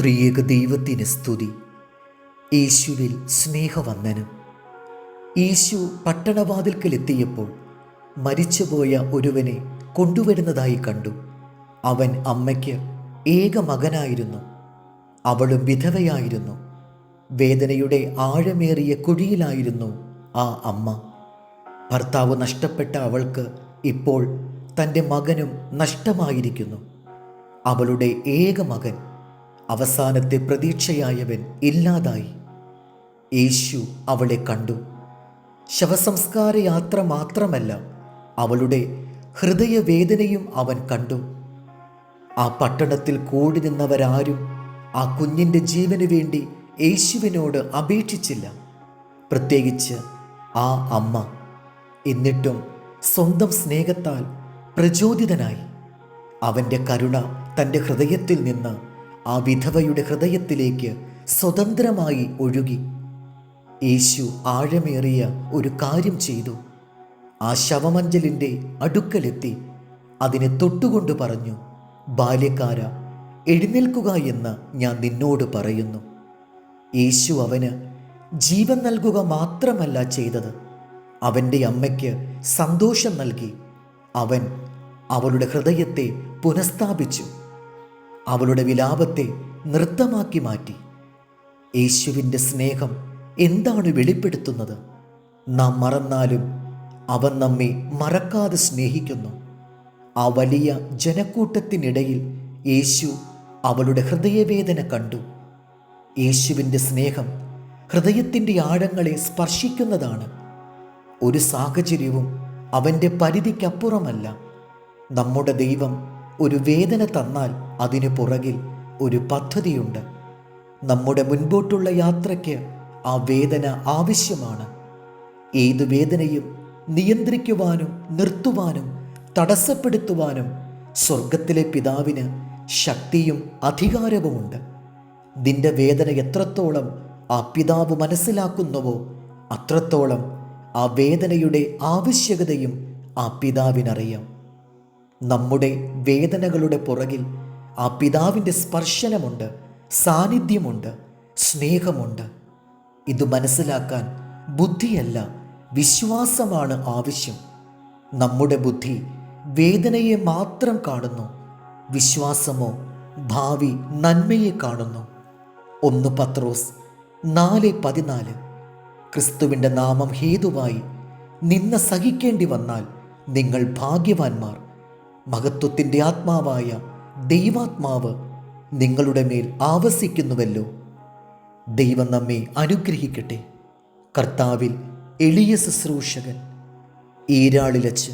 ത്രിയേക ദൈവത്തിന് സ്തുതി. യേശുവിൽ സ്നേഹവന്ദനം. യേശു പട്ടണവാതിൽക്കലെത്തിയപ്പോൾ മരിച്ചുപോയ ഒരുവനെ കൊണ്ടുവരുന്നതായി കണ്ടു. അവൻ അമ്മയ്ക്ക് ഏക മകനായിരുന്നു. അവളും വിധവയായിരുന്നു. വേദനയുടെ ആഴമേറിയ കുഴിയിലായിരുന്നു ആ അമ്മ. ഭർത്താവ് നഷ്ടപ്പെട്ട അവൾക്ക് ഇപ്പോൾ തന്റെ മകനും നഷ്ടമായിരിക്കുന്നു. അവളുടെ ഏക മകൻ അവസാനത്തെ പ്രതീക്ഷയായവൻ ഇല്ലാതായി. യേശു അവളെ കണ്ടു. ശവസംസ്കാര യാത്ര മാത്രമല്ല അവളുടെ ഹൃദയവേദനയും അവൻ കണ്ടു. ആ പട്ടണത്തിൽ കൂടി നിന്നവരാരും ആ കുഞ്ഞിന്റെ ജീവന് വേണ്ടി യേശുവിനോട് അപേക്ഷിച്ചില്ല. പ്രത്യേകിച്ച് ആ അമ്മ എന്നിട്ടും സ്വന്തം സ്നേഹത്താൽ പ്രചോദിതനായി. അവന്റെ കരുണ തന്റെ ഹൃദയത്തിൽ നിന്ന് ആ വിധവയുടെ ഹൃദയത്തിലേക്ക് സ്വതന്ത്രമായി ഒഴുകി. യേശു ആഴമേറിയ ഒരു കാര്യം ചെയ്തു. ആ ശവമഞ്ചലിന്റെ അടുക്കലെത്തി. അതിനെ തൊട്ടുകൊണ്ട് പറഞ്ഞു ബാല്യക്കാര എഴുന്നേൽക്കുക എന്ന് ഞാൻ നിന്നോട് പറയുന്നു. യേശു അവന് ജീവൻ നൽകുക മാത്രമല്ല ചെയ്തത്. അവന്റെ അമ്മയ്ക്ക് സന്തോഷം നൽകി. അവൻ അവളുടെ ഹൃദയത്തെ പുനഃസ്ഥാപിച്ചു. അവളുടെ വിലാപത്തെ നൃത്തമാക്കി മാറ്റി. യേശുവിന്റെ സ്നേഹം എന്താണ് വെളിപ്പെടുത്തുന്നത്? നാം മറന്നാലും അവൻ നമ്മെ മറക്കാതെ സ്നേഹിക്കുന്നു. ആ വലിയ ജനക്കൂട്ടത്തിനിടയിൽ യേശു അവളുടെ ഹൃദയവേദന കണ്ടു. യേശുവിന്റെ സ്നേഹം ഹൃദയത്തിന്റെ ആഴങ്ങളെ സ്പർശിക്കുന്നതാണ്. ഒരു സാഹചര്യവും അവന്റെ പരിധിക്കപ്പുറമല്ല. നമ്മുടെ ദൈവം ഒരു വേദന തന്നാൽ അതിനു പുറകിൽ ഒരു പദ്ധതിയുണ്ട്. നമ്മുടെ മുൻപോട്ടുള്ള യാത്രയ്ക്ക് ആ വേദന ആവശ്യമാണ്. ഏത് വേദനയും നിയന്ത്രിക്കുവാനും നിർത്തുവാനും തടസ്സപ്പെടുത്തുവാനും സ്വർഗത്തിലെ പിതാവിന് ശക്തിയും അധികാരവുമുണ്ട്. നിന്റെ വേദന എത്രത്തോളം ആ പിതാവ് മനസ്സിലാക്കുന്നുവോ അത്രത്തോളം ആ വേദനയുടെ ആവശ്യകതയും ആ പിതാവിനറിയാം. നമ്മുടെ വേദനകളുടെ പുറകിൽ ആ പിതാവിന്റെ സ്പർശനമുണ്ട് സാന്നിധ്യമുണ്ട് സ്നേഹമുണ്ട്. ഇത് മനസ്സിലാക്കാൻ ബുദ്ധിയല്ല വിശ്വാസമാണ് ആവശ്യം. നമ്മുടെ ബുദ്ധി വേദനയെ മാത്രം കാണുന്നു വിശ്വാസമോ ഭാവി നന്മയെ കാണുന്നു. ഒന്ന് പത്രോസ് നാല് പതിനാല്. ക്രിസ്തുവിന്റെ നാമം ഹേതുവായി നിന്ന സഹിക്കേണ്ടി വന്നാൽ നിങ്ങൾ ഭാഗ്യവാന്മാർ. മഹത്വത്തിന്റെ ആത്മാവായ ദൈവാത്മാവ് നിങ്ങളുടെ മേൽ ആവസിക്കുന്നുവല്ലോ. ദൈവം നമ്മെ അനുഗ്രഹിക്കട്ടെ. കർത്താവിൽ എളിയ ശുശ്രൂഷകൻ. ഈരാളിലച്ച്